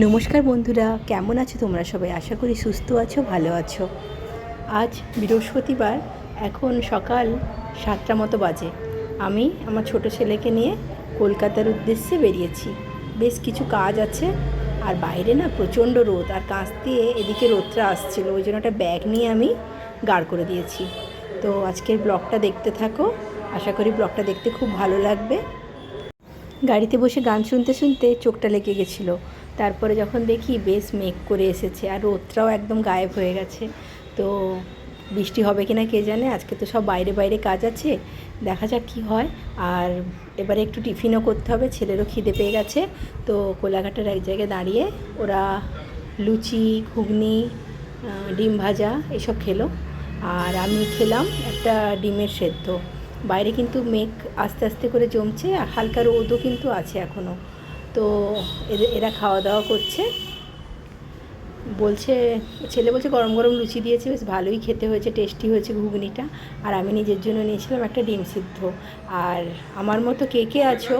নমস্কার বন্ধুরা, কেমন আছো তোমরা সবাই? আশা করি সুস্থ আছো, ভালো আছো। আজ বৃহস্পতিবার, এখন সকাল সাতটা মতো বাজে। আমি আমার ছোট ছেলেকে নিয়ে কলকাতার উদ্দেশ্যে বেরিয়েছি। বেশ কিছু কাজ আছে, আর বাইরে না প্রচণ্ড রোদ, আর কাঁচ দিয়ে এদিকে রোদটা আসছিল, ওই জন্য একটা ব্যাগ নিয়ে আমি গাড় করে দিয়েছি। তো আজকের ব্লগটা দেখতে থাকো, আশা করি ব্লগটা দেখতে খুব ভালো লাগবে। গাড়িতে বসে গান শুনতে শুনতে চোখটা লেগে গেছিল। তারপরে যখন দেখি বেশ মেঘ করে এসেছে আর রোদটাও একদম গায়েব হয়ে গেছে, তো বৃষ্টি হবে কিনা কে জানে? আজকে তো সব বাইরে বাইরে কাজ আছে, দেখা যাক কী হয়। আর এবারে একটু টিফিনও করতে হবে, ছেলেরও খিদে পেয়ে গেছে, তো কোলাঘাটের এক জায়গায় দাঁড়িয়ে ওরা লুচি, ঘুগনি ডিম ভাজা এসব খেলো। আর আমি খেলাম একটা ডিমের সেদ্ধ। বাইরে কিন্তু মেঘ আস্তে আস্তে করে জমছে আর হালকা রোদও কিন্তু আছে এখনও তো এরা খাওয়া দাওয়া করছে। বলছে, ছেলে বলছে, গরম গরম লুচি দিয়েছে, বেশ ভালোই খেতে হয়েছে, টেস্টি হয়েছে ঘুগনিটা। আর আমি নিজের জন্য নিয়েছিলাম একটা ডিম সিদ্ধ। আর আমার মতো কে কে আছো,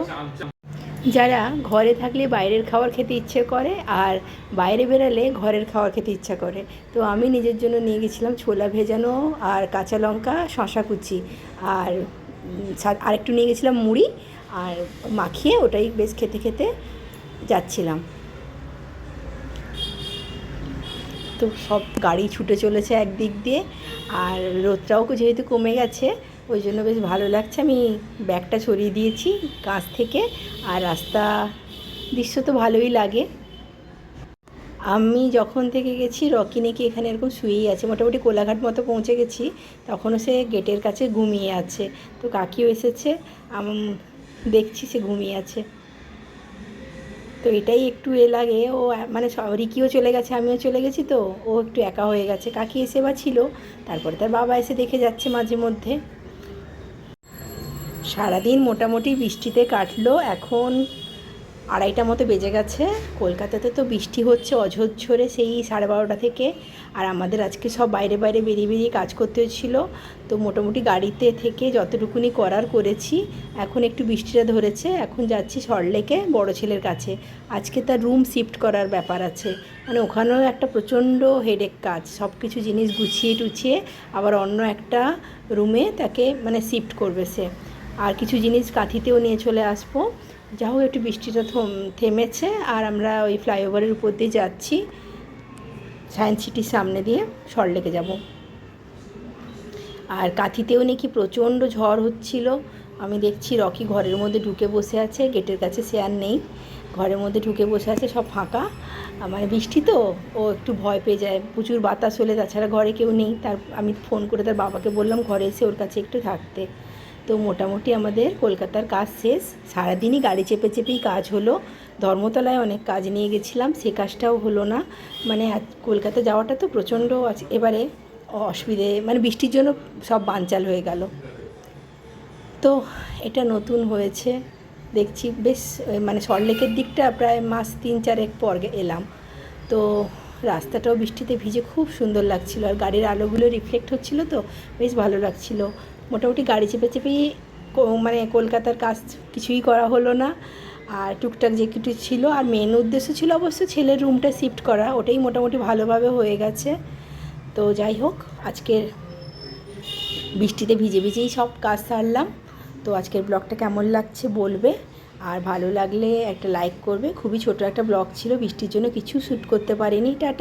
যারা ঘরে থাকলে বাইরের খাবার খেতে ইচ্ছে করে, আর বাইরে বেরালে ঘরের খাবার খেতে ইচ্ছা করে। তো আমি নিজের জন্য নিয়ে গেছিলাম ছোলা ভেজানো আর কাঁচা লঙ্কা শশা কুচি। আর আরেকটু নিয়ে গেছিলাম মুড়ি আর মাখিয়ে ওটাই বেশ খেতে খেতে যাচ্ছিলাম। তো সব গাড়ি ছুটে চলেছে একদিক দিয়ে আর রোদটাও যেহেতু কমে গেছে, ওই জন্য বেশ ভালো লাগছে। আমি ব্যাগটা সরিয়ে দিয়েছি কাছ থেকে আর রাস্তা দৃশ্য তো ভালোই লাগে। আমি যখন থেকে গেছি রকি নাকি এখানে এরকম শুয়েই আছে? মোটামুটি কোলাঘাট মতো পৌঁছে গেছি, তখনও সে গেটের কাছে ঘুমিয়ে আছে। তো কাকিও এসেছে দেখছি সে ঘুমিয়ে আছে। তো এটাই একটু এ লাগে, ও মানে রিকিও চলে গেছে, আমিও চলে গেছি তো, ও একটু একা হয়ে গেছে। কাকি এসে বা ছিল, তারপরে তার বাবা এসে দেখে যাচ্ছে মাঝে মধ্যে। সারাদিন মোটামুটি বৃষ্টিতে কাটলো, এখন আড়াইটা মতো বেজে গেছে। কলকাতাতে তো বৃষ্টি হচ্ছে অঝোরঝরে সেই সাড়ে বারোটা থেকে। আর আমাদের আজকে সব বাইরে বাইরে বেরিয়ে বেরিয়ে কাজ করতে হচ্ছিল। তো মোটামুটি গাড়িতে থেকে যতটুকুনি করার করেছি, এখন একটু বৃষ্টিটা ধরেছে। এখন যাচ্ছি সরলেকে বড় ছেলের কাছে। আজকে তার রুম শিফট করার ব্যাপার আছে। মানে ওখানেও একটা প্রচণ্ড হেডেক কাজ। সব কিছু জিনিস গুছিয়ে টুছিয়ে আবার অন্য একটা রুমে তাকে মানে শিফট করবে সে। আর কিছু জিনিস কাঁথিতেও নিয়ে চলে আসব। যা হোক একটু বৃষ্টিটা থম- থেমেছে আর আমরা ওই ফ্লাইওভারের উপর দিয়ে যাচ্ছি সায়েন্স সিটির সামনে দিয়ে সরলেকে যাব। আর কাঁথিতেও নাকি প্রচণ্ড ঝড় হচ্ছিল। আমি দেখছি রকি ঘরের মধ্যে ঢুকে বসে আছে, গেটের কাছে আর নেই। ঘরের মধ্যে ঢুকে বসে আছে, সব ফাঁকা। মানে বৃষ্টি তো, ও একটু ভয় পেয়ে যায়। প্রচুর বাতাস হলে তাছাড়া ঘরে কেউ নেই। তার, আমি ফোন করে তার বাবাকে বললাম, ঘরে এসে ওর কাছে একটু থাকতে। তো মোটামুটি আমাদের কলকাতার কাজ শেষ। সারাদিনই গাড়ি চেপে চেপেই কাজ হলো। ধর্মতলায় অনেক কাজ নিয়ে গেছিলাম, সে কাজটাও হলো না। মানে কলকাতা যাওয়াটা তো প্রচণ্ড আছে। এবারে অসুবিধে মানে বৃষ্টির জন্য সব বানচাল হয়ে গেল। তো এটা নতুন হয়েছে। দেখছি বেশ মানে সরলেকের দিকটা প্রায় মাস তিন চারেক পর এলাম। তো রাস্তাটাও বৃষ্টিতে ভিজে খুব সুন্দর লাগছিল। আর গাড়ির আলোগুলো রিফ্লেক্ট হচ্ছিল তো, বেশ ভালো লাগছিল। মোটামুটি গাড়ি চেপে চেপেই মানে কলকাতার কাজ কিছুই করা হলো না। আর টুকটাক যে কিছু ছিল, আর মেন উদ্দেশ্য ছিল অবশ্য ছেলের রুমটা শিফট করা। ওটাই মোটামুটি ভালোভাবে হয়ে গেছে। তো যাই হোক, আজকের বৃষ্টিতে ভিজে ভিজেই সব কাজ সারলাম। তো আজকের ব্লগটা কেমন লাগছে বলবে। আর ভালো লাগলে একটা লাইক করবে। খুবই ছোট একটা ব্লগ ছিল, বৃষ্টির জন্য কিছু শ্যুট করতে পারিনি। টাটা।